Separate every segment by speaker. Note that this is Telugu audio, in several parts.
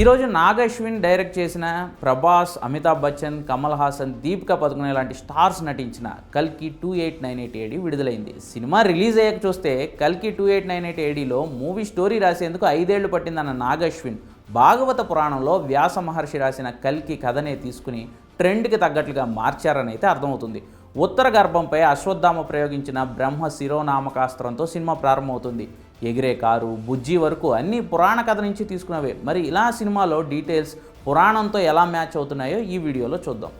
Speaker 1: ఈరోజు నాగశ్విన్ డైరెక్ట్ చేసిన ప్రభాస్ అమితాబ్ బచ్చన్ కమల్ హాసన్ దీపికా పదుకునే లాంటి స్టార్స్ నటించిన కల్కి two eight nine eight A D విడుదలైంది. సినిమా రిలీజ్ అయ్యాక చూస్తే కల్కి టూ ఎయిట్ నైన్ ఎయిట్ ఏడిలో మూవీ స్టోరీ రాసేందుకు ఐదేళ్ళు పట్టిందన్న నాగశ్విన్ భాగవత పురాణంలో వ్యాస మహర్షి రాసిన కల్కి కథనే తీసుకుని ట్రెండ్కి తగ్గట్లుగా మార్చారని అయితే అర్థమవుతుంది. ఉత్తర గర్భంపై అశ్వత్థామ ప్రయోగించిన బ్రహ్మ శిరోనామకాస్త్రంతో సినిమా ప్రారంభమవుతుంది. ఎగిరే కారు బుజ్జి వరకు అన్ని పురాణ కథ నుంచి తీసుకున్నవే. మరి ఇలా సినిమాలో డీటెయిల్స్ పురాణంతో ఎలా మ్యాచ్ అవుతున్నాయో ఈ వీడియోలో చూద్దాం.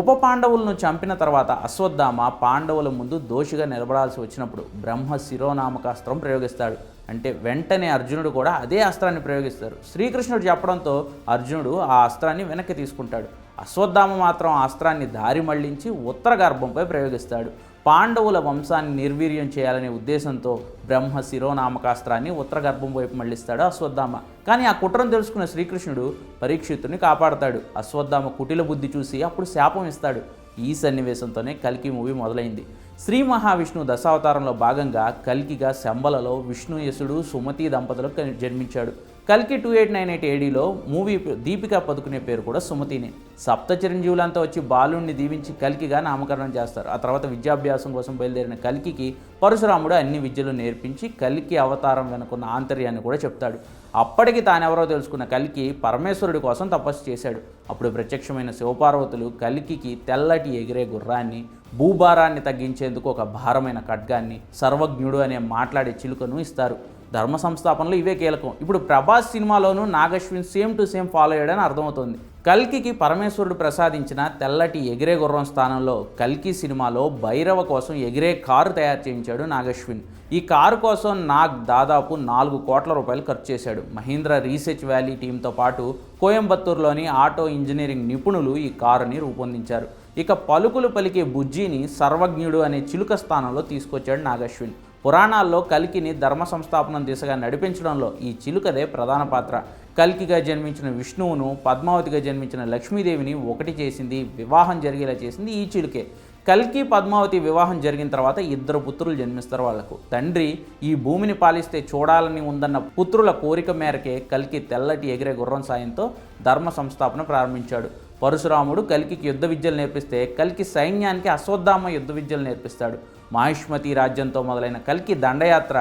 Speaker 1: ఉప పాండవులను చంపిన తర్వాత అశ్వత్థామ పాండవుల ముందు దోషిగా నిలబడాల్సి వచ్చినప్పుడు బ్రహ్మ శిరోనామకాస్త్రం ప్రయోగిస్తాడు. అంటే వెంటనే అర్జునుడు కూడా అదే అస్త్రాన్ని ప్రయోగిస్తారు. శ్రీకృష్ణుడు చెప్పడంతో అర్జునుడు ఆ అస్త్రాన్ని వెనక్కి తీసుకుంటాడు. అశ్వత్థామ మాత్రం అస్త్రాన్ని దారి మళ్ళించి ఉత్తర గర్భంపై ప్రయోగిస్తాడు. పాండవుల వంశాన్ని నిర్వీర్యం చేయాలనే ఉద్దేశంతో బ్రహ్మ శిరోనామకాస్త్రాన్ని ఉత్తర గర్భం వైపు మళ్ళిస్తాడు అశ్వత్థామ. కానీ ఆ కుట్రను తెలుసుకున్న శ్రీకృష్ణుడు పరీక్షితుని కాపాడతాడు. అశ్వత్థామ కుటిల బుద్ధి చూసి అప్పుడు శాపం ఇస్తాడు. ఈ సన్నివేశంతోనే కల్కి మూవీ మొదలైంది. శ్రీ మహావిష్ణువు దశావతారంలో భాగంగా కల్కిగా శంబలలో విష్ణుయసుడు సుమతి దంపతులకు జన్మించాడు. కల్కి టూ ఎయిట్ నైన్ ఎయిట్ ఏడీలో మూవీ దీపికా పదుకునే పేరు కూడా సుమతినే. సప్త చిరంజీవులంతా వచ్చి బాలుణ్ణి దీవించి కల్కిగా నామకరణం చేస్తారు. ఆ తర్వాత విద్యాభ్యాసం కోసం బయలుదేరిన కల్కికి పరశురాముడు అన్ని విద్యలు నేర్పించి కల్కి అవతారం వెనుకున్న ఆంతర్యాన్ని కూడా చెప్తాడు. అప్పటికి తానెవరో తెలుసుకున్న కల్కి పరమేశ్వరుడి కోసం తపస్సు చేశాడు. అప్పుడు ప్రత్యక్షమైన శివపార్వతులు కల్కికి తెల్లటి ఎగిరే గుర్రాన్ని భూభారాన్ని తగ్గించేందుకు ఒక భారమైన ఖడ్గాన్ని సర్వజ్ఞుడు అనే మాట్లాడే చిలుకను ఇస్తారు. ధర్మ సంస్థాపనలో ఇవే కీలకం. ఇప్పుడు Prabhas సినిమాలోనూ Nag Ashwin same to same follow అయ్యాడని అర్థమవుతుంది. కల్కికి పరమేశ్వరుడు ప్రసాదించిన తెల్లటి ఎగిరే గుర్రం స్థానంలో కల్కి సినిమాలో భైరవ కోసం ఎగిరే కారు తయారు చేయించాడు నాగశ్విన్. ఈ కారు కోసం నాగ్ దాదాపు నాలుగు కోట్ల రూపాయలు ఖర్చు చేశాడు. మహీంద్ర రీసెర్చ్ వ్యాలీ టీంతో పాటు కోయంబత్తూరులోని ఆటో ఇంజనీరింగ్ నిపుణులు ఈ కారుని రూపొందించారు. ఇక పలుకులు పలికే బుజ్జిని సర్వజ్ఞుడు అనే చిలుక స్థానంలో తీసుకొచ్చాడు నాగశ్విన్. పురాణాల్లో కల్కిని ధర్మ సంస్థాపనం దిశగా నడిపించడంలో ఈ చిలుకదే ప్రధాన పాత్ర. కల్కిగా జన్మించిన విష్ణువును పద్మావతిగా జన్మించిన లక్ష్మీదేవిని ఒకటి చేసింది వివాహం జరిగేలా చేసింది ఈ చిలుకే. కల్కి పద్మావతి వివాహం జరిగిన తర్వాత ఇద్దరు పుత్రులు జన్మిస్తారు వాళ్ళకు. తండ్రి ఈ భూమిని పాలిస్తే చూడాలని ఉందన్న పుత్రుల కోరిక మేరకే కల్కి తెల్లటి ఎగిరే గుర్రం సాయంతో ధర్మ సంస్థాపన ప్రారంభించాడు. పరశురాముడు కల్కికి యుద్ధ విద్యలు నేర్పిస్తే కల్కి సైన్యానికి అశ్వత్థామ యుద్ధ విద్యలు నేర్పిస్తాడు. మాహిష్మతి రాజ్యంతో మొదలైన కల్కి దండయాత్ర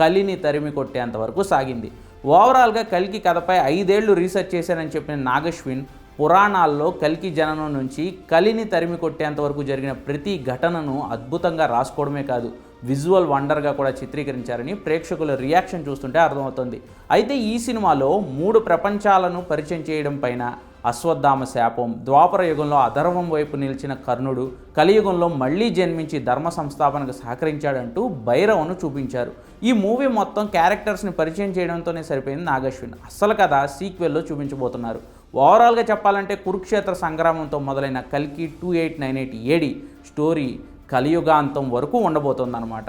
Speaker 1: కలిని తరిమి కొట్టేంతవరకు సాగింది. ఓవరాల్గా కల్కి కథపై ఐదేళ్ళు రీసెర్చ్ చేశానని చెప్పిన నాగశ్విన్ పురాణాల్లో కల్కి జననం నుంచి కలిని తరిమి కొట్టేంత వరకు జరిగిన ప్రతి ఘటనను అద్భుతంగా రాసుకోవడమే కాదు విజువల్ వండర్గా కూడా చిత్రీకరించారని ప్రేక్షకుల రియాక్షన్ చూస్తుంటే అర్థమవుతుంది. అయితే ఈ సినిమాలో మూడు ప్రపంచాలను పరిచయం చేయడం పైన అశ్వత్థామ శాపం ద్వాపర యుగంలో అధర్వం వైపు నిలిచిన కర్ణుడు కలియుగంలో మళ్ళీ జన్మించి ధర్మ సంస్థాపనకు సహకరించాడంటూ భైరవను చూపించారు. ఈ మూవీ మొత్తం క్యారెక్టర్స్ని పరిచయం చేయడంతోనే సరిపోయింది నాగశ్విన్. అస్సలు కథ సీక్వెల్లో చూపించబోతున్నారు. ఓవరాల్గా చెప్పాలంటే కురుక్షేత్ర సంగ్రామంతో మొదలైన కల్కి two eight nine eight AD story కలియుగాంతం వరకు ఉండబోతోందన్నమాట.